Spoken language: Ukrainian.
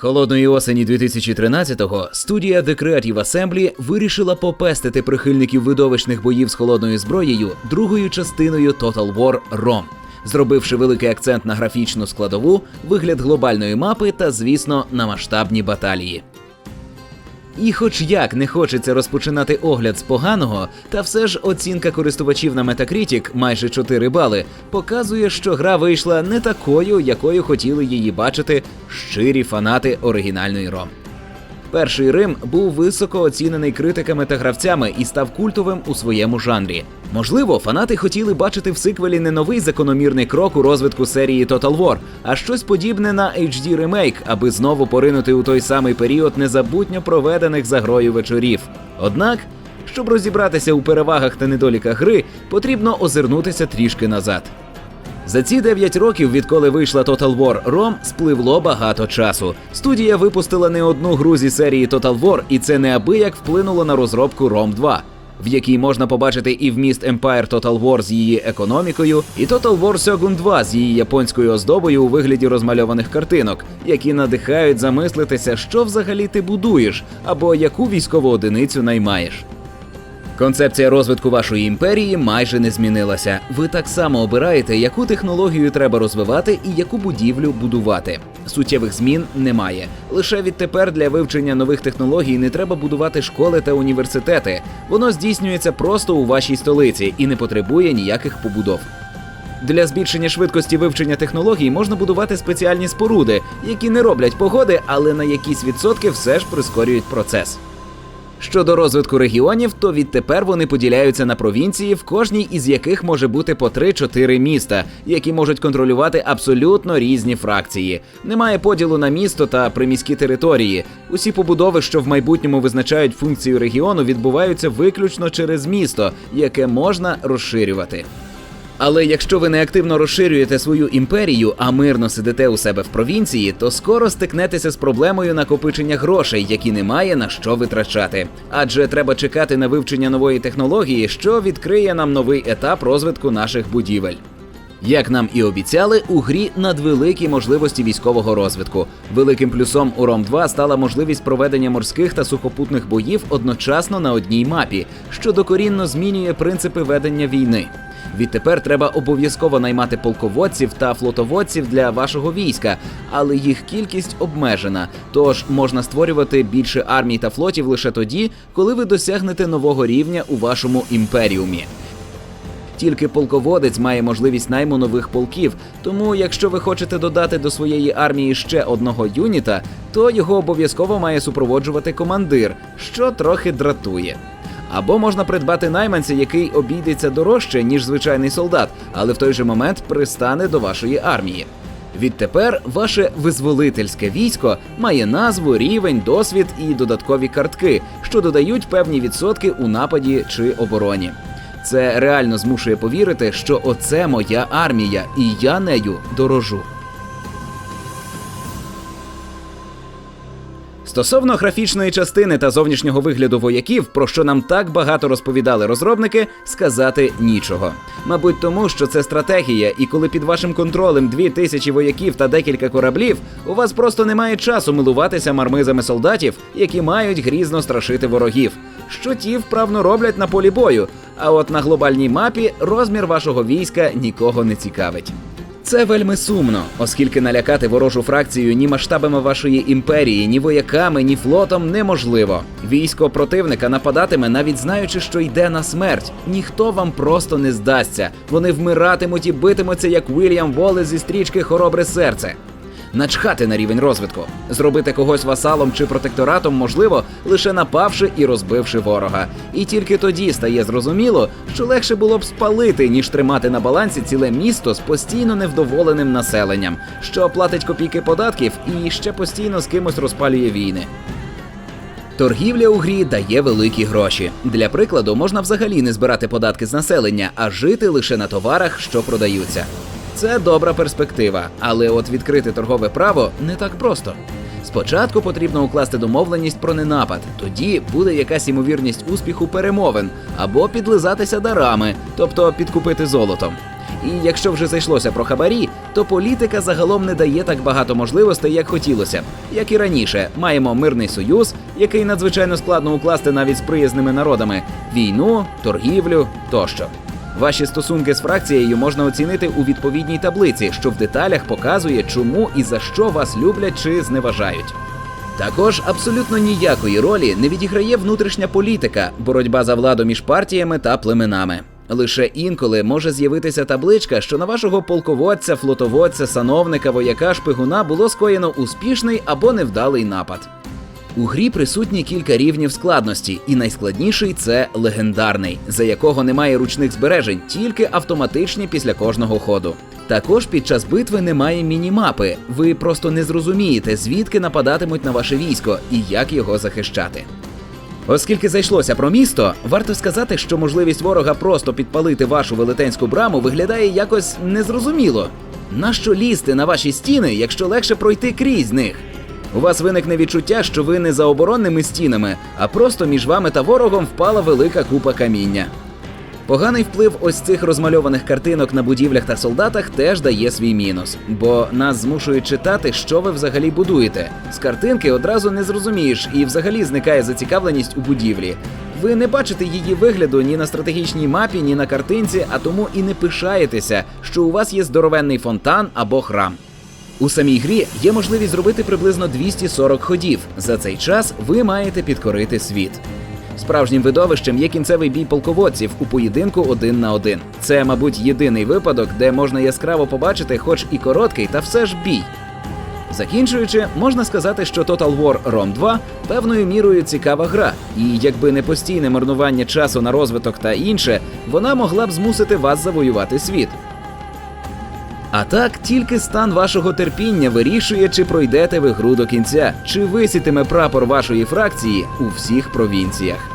Холодної осені 2013-го студія The Creative Assembly вирішила попестити прихильників видовищних боїв з холодною зброєю другою частиною Total War ROM, зробивши великий акцент на графічну складову, вигляд глобальної мапи та, звісно, на масштабні баталії. І хоч як не хочеться розпочинати огляд з поганого, та все ж оцінка користувачів на Metacritic майже 4 бали показує, що гра вийшла не такою, якою хотіли її бачити щирі фанати оригінальної ROM. Перший Рим був високо оцінений критиками та гравцями і став культовим у своєму жанрі. Можливо, фанати хотіли бачити в сиквелі не новий закономірний крок у розвитку серії Total War, а щось подібне на HD ремейк, аби знову поринути у той самий період незабутньо проведених за грою вечорів. Однак, щоб розібратися у перевагах та недоліках гри, потрібно озирнутися трішки назад. За ці 9 років, відколи вийшла Total War ROM, спливло багато часу. Студія випустила не одну гру зі серії Total War, і це неабияк вплинуло на розробку ROM 2, в якій можна побачити і вміст Empire Total War з її економікою, і Total War Shogun 2 з її японською оздобою у вигляді розмальованих картинок, які надихають замислитися, що взагалі ти будуєш, або яку військову одиницю наймаєш. Концепція розвитку вашої імперії майже не змінилася. Ви так само обираєте, яку технологію треба розвивати і яку будівлю будувати. Суттєвих змін немає. Лише відтепер для вивчення нових технологій не треба будувати школи та університети. Воно здійснюється просто у вашій столиці і не потребує ніяких побудов. Для збільшення швидкості вивчення технологій можна будувати спеціальні споруди, які не роблять погоди, але на якісь відсотки все ж прискорюють процес. Щодо розвитку регіонів, то відтепер вони поділяються на провінції, в кожній із яких може бути по 3-4 міста, які можуть контролювати абсолютно різні фракції. Немає поділу на місто та приміські території. Усі побудови, що в майбутньому визначають функцію регіону, відбуваються виключно через місто, яке можна розширювати. Але якщо ви не активно розширюєте свою імперію, а мирно сидите у себе в провінції, то скоро стикнетеся з проблемою накопичення грошей, які немає на що витрачати. Адже треба чекати на вивчення нової технології, що відкриє нам новий етап розвитку наших будівель. Як нам і обіцяли, у грі надвеликі можливості військового розвитку. Великим плюсом у Ром 2 стала можливість проведення морських та сухопутних боїв одночасно на одній мапі, що докорінно змінює принципи ведення війни. Відтепер треба обов'язково наймати полководців та флотоводців для вашого війська, але їх кількість обмежена. Тож можна створювати більше армій та флотів лише тоді, коли ви досягнете нового рівня у вашому імперіумі. Тільки полководець має можливість найму нових полків. Тому, якщо ви хочете додати до своєї армії ще одного юніта, то його обов'язково має супроводжувати командир, що трохи дратує. Або можна придбати найманця, який обійдеться дорожче, ніж звичайний солдат, але в той же момент пристане до вашої армії. Відтепер ваше визволительське військо має назву, рівень, досвід і додаткові картки, що додають певні відсотки у нападі чи обороні. Це реально змушує повірити, що оце моя армія, і я нею дорожу. Стосовно графічної частини та зовнішнього вигляду вояків, про що нам так багато розповідали розробники, сказати нічого. Мабуть, тому що це стратегія, і коли під вашим контролем дві тисячі вояків та декілька кораблів, у вас просто немає часу милуватися мармизами солдатів, які мають грізно страшити ворогів, що ті вправно роблять на полі бою. А от на глобальній мапі розмір вашого війська нікого не цікавить. Це вельми сумно, оскільки налякати ворожу фракцію ні масштабами вашої імперії, ні вояками, ні флотом неможливо. Військо противника нападатиме, навіть знаючи, що йде на смерть. Ніхто вам просто не здасться. Вони вмиратимуть і битимуться, як Вільям Волес зі стрічки Хоробре серце. Начхати на рівень розвитку, зробити когось васалом чи протекторатом можливо, лише напавши і розбивши ворога. І тільки тоді стає зрозуміло, що легше було б спалити, ніж тримати на балансі ціле місто з постійно невдоволеним населенням, що платить копійки податків і ще постійно з кимось розпалює війни. Торгівля у грі дає великі гроші. Для прикладу, можна взагалі не збирати податки з населення, а жити лише на товарах, що продаються. Це добра перспектива, але от відкрити торгове право не так просто. Спочатку потрібно укласти домовленість про ненапад, тоді буде якась ймовірність успіху перемовин або підлизатися дарами, тобто підкупити золотом. І якщо вже зайшлося про хабарі, то політика загалом не дає так багато можливостей, як хотілося. Як і раніше, маємо мирний союз, який надзвичайно складно укласти навіть з приязними народами, війну, торгівлю тощо. Ваші стосунки з фракцією можна оцінити у відповідній таблиці, що в деталях показує, чому і за що вас люблять чи зневажають. Також абсолютно ніякої ролі не відіграє внутрішня політика, боротьба за владу між партіями та племенами. Лише інколи може з'явитися табличка, що на вашого полководця, флотоводця, сановника, вояка, шпигуна було скоєно успішний або невдалий напад. У грі присутні кілька рівнів складності, і найскладніший це легендарний, за якого немає ручних збережень, тільки автоматичні після кожного ходу. Також під час битви немає мінімапи. Ви просто не зрозумієте, звідки нападатимуть на ваше військо і як його захищати. Оскільки зайшлося про місто, варто сказати, що можливість ворога просто підпалити вашу велетенську браму виглядає якось незрозуміло. Нащо лізти на ваші стіни, якщо легше пройти крізь них? У вас виникне відчуття, що ви не за оборонними стінами, а просто між вами та ворогом впала велика купа каміння. Поганий вплив ось цих розмальованих картинок на будівлях та солдатах теж дає свій мінус, бо нас змушують читати, що ви взагалі будуєте. З картинки одразу не зрозумієш, і взагалі зникає зацікавленість у будівлі. Ви не бачите її вигляду ні на стратегічній мапі, ні на картинці, а тому і не пишаєтеся, що у вас є здоровенний фонтан або храм. У самій грі є можливість зробити приблизно 240 ходів. За цей час ви маєте підкорити світ. Справжнім видовищем є кінцевий бій полководців у поєдинку один на один. Це, мабуть, єдиний випадок, де можна яскраво побачити, хоч і короткий, та все ж бій. Закінчуючи, можна сказати, що Total War Rome 2 певною мірою цікава гра, і якби не постійне марнування часу на розвиток та інше, вона могла б змусити вас завоювати світ. А так, тільки стан вашого терпіння вирішує, чи пройдете ви гру до кінця, чи висітиме прапор вашої фракції у всіх провінціях.